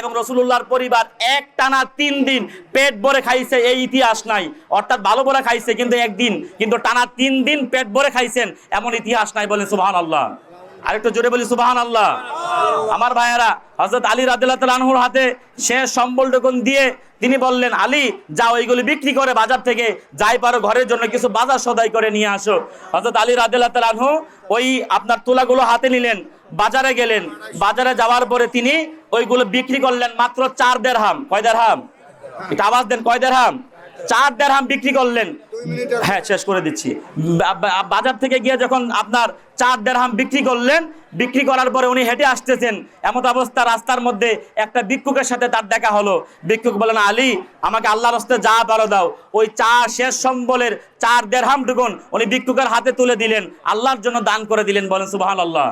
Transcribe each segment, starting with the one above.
এবং রসুল্লাহর পরিবার এক টানা তিন দিন পেট ভরে খাইছে, এই ইতিহাস নাই। অর্থাৎ ভালো ভরে খাইছে কিন্তু একদিন, কিন্তু টানা তিন দিন পেট ভরে খাইছেন, এমন ইতিহাস নাই বলেন সুবাহান আল্লাহ আরেকটু জোরে বলি সুবাহান আল্লাহ আমার ভাইয়েরা হজরত আলী রাদিল্লাহ আনহুর হাতে শেষ সম্বলটুকুন দিয়ে তিনি বললেন, আলী যা এইগুলি বিক্রি করে বাজার থেকে, যাই পারো ঘরের জন্য কিছু বাজার সদাই করে নিয়ে আসো। হজরত আলী রাদিল্লাহ ওই আপনার তুলাগুলো হাতে নিলেন, বাজারে গেলেন। বাজারে যাওয়ার পরে তিনি ওইগুলো বিক্রি করলেন মাত্র চার দেড় হাম কয় দেড় হাম এটা আওয়াজ দেন, কয় দেড় হাম চার দেড় হাম বিক্রি করলেন। হ্যাঁ শেষ করে দিচ্ছি। বাজার থেকে গিয়ে যখন আপনার চার দেড়হাম বিক্রি করলেন বিক্রি করার পরে উনি হেঁটে আসতেছেন। এমন অবস্থা রাস্তার মধ্যে একটা ভিক্ষুকের সাথে তার দেখা হলো। ভিক্ষুক বলেন আলী আমাকে আল্লাহর হস্তে যা পারো দাও। ওই চা শেষ সম্বলের চার দেড়হাম টুকুন উনি ভিক্ষুকের হাতে তুলে দিলেন। আল্লাহর জন্য দান করে দিলেন বলেন সুবাহান আল্লাহ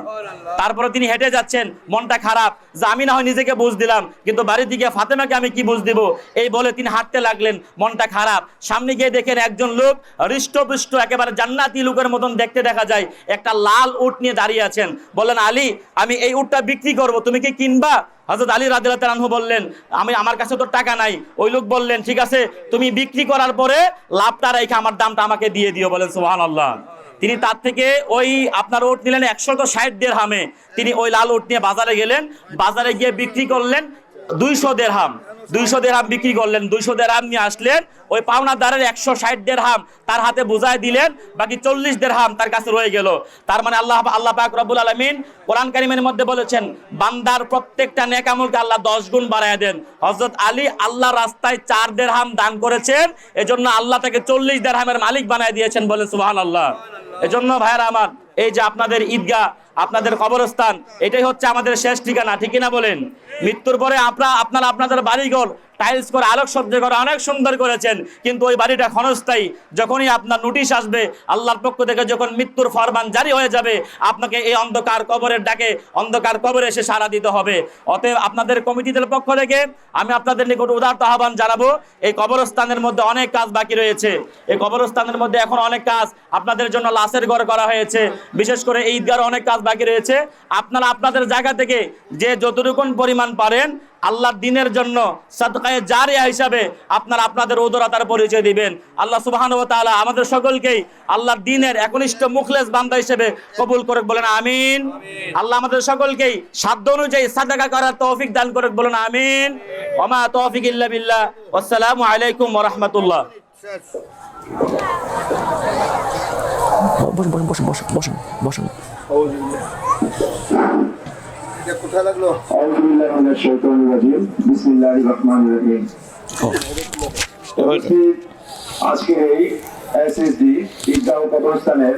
তারপরে তিনি হেঁটে যাচ্ছেন মনটা খারাপ। যে আমি না হয় নিজেকে বুঝ দিলাম কিন্তু বাড়ির দিকে ফাতেমাকে আমি কি বুঝ দিব? এই বলে তিনি হাঁটতে লাগলেন মনটা খারাপ। সামনে গিয়ে দেখেন একজন লোক হৃষ্টপুষ্ট, একেবারে জান্নাতি লোকের মতন দেখতে দেখা যায়। একটা লাল উট নিয়ে দাঁড়িয়ে আছেন। বললেন আলী, আমি এই উটটা বিক্রি করব, তুমি কি কিনবা? হজরত আলী রাদিল্লাহ তালানহু বললেন, আমি, আমার কাছে তো টাকা নাই। ওই লোক বললেন, ঠিক আছে, তুমি বিক্রি করার পরে লাভটা রেখে আমার দামটা আমাকে দিয়ে দিও। বলেন সুহান আল্লাহ তিনি তার থেকে ওই আপনার ওট নিলেন একশো ষাট দের হামে তিনি ওই লাল ওট নিয়ে বাজারে গেলেন, বাজারে গিয়ে বিক্রি করলেন দুইশো দেড়হাম দুইশো দেড়হাম বিক্রি করলেন, দুইশো দেড়হাম নিয়ে আসলেন, ওই পাওনাদারের একশো ষাট দেড়হাম তার হাতে বুঝায় দিলেন, বাকি চল্লিশ দেড়হাম তার কাছে রয়ে গেল। তার মানে আল্লাহ আল্লাহ পাক রব্বুল আলমিন কোরআন কারিমের মধ্যে বলেছেন, বান্দার প্রত্যেকটা নেক আমলকে আল্লাহ দশ গুণ বাড়ায় দেন। হজরত আলী আল্লাহ রাস্তায় চার দেড়হাম দান করেছেন, এজন্য আল্লাহ তাকে চল্লিশ দেড়হামের মালিক বানায় দিয়েছেন বলে সুবহান আল্লাহ এজন্য ভাইরা আমার এই যে আপনাদের ঈদগাহ, আপনাদের কবরস্থান, এটাই হচ্ছে আমাদের শেষ ঠিকানা, ঠিক না বলেন? মৃত্যুর পরে আপনারা আপনারা আপনাদের বাড়িঘর টাইলস করে আলোক সজ্জা করে অনেক সুন্দর করেছেন, কিন্তু ওই বাড়িটা ক্ষণস্থায়ী। যখনই আপনার নোটিশ আসবে, আল্লাহর পক্ষ থেকে যখন মৃত্যুর ফরমান জারি হয়ে যাবে, আপনাকে এই অন্ধকার কবরের ডাকে, অন্ধকার কবরে এসে সাড়া দিতে হবে। অতএব আপনাদের কমিটিদের পক্ষ থেকে আমি আপনাদের নিকট উদার্ত আহ্বান জানাব, এই কবরস্থানের মধ্যে অনেক কাজ বাকি রয়েছে। এই কবরস্থানের মধ্যে এখন অনেক কাজ, আপনাদের জন্য লাশের ঘর করা হয়েছে বিশেষ করে এই ঈদগার অনেক কাজ বাকি রয়েছে। আপনারা আপনাদের জায়গা থেকে যে যতটুকুন পরিমাণ পারেন আল্লাহ দিনের জন্য সাদকায়ে জারিয়া হিসাবে আপনারা আপনাদের উদরতার পরিচয় দিবেন। আল্লাহ সুবহান ওয়া তাআলা আমাদের সকলকেই আল্লাহ দিনের একনিষ্ঠ মুখলেস বান্দা হিসেবে কবুল করে বলেন আমিন। আল্লাহ আমাদের সকলকেই সাধ্য অনুযায়ী সাদাকা করার তৌফিক দান করে বলেন আমিন। ওমা তৌফিক ইল্লা বিল্লাহ। আসসালামু আলাইকুম ওয়া রাহমাতুল্লাহ। বসুন বসুন বসুন বসুন বসুন বসুন কোথায় লাগল? আজকে এই এসএসডি ঈদগাহ কবরস্থানের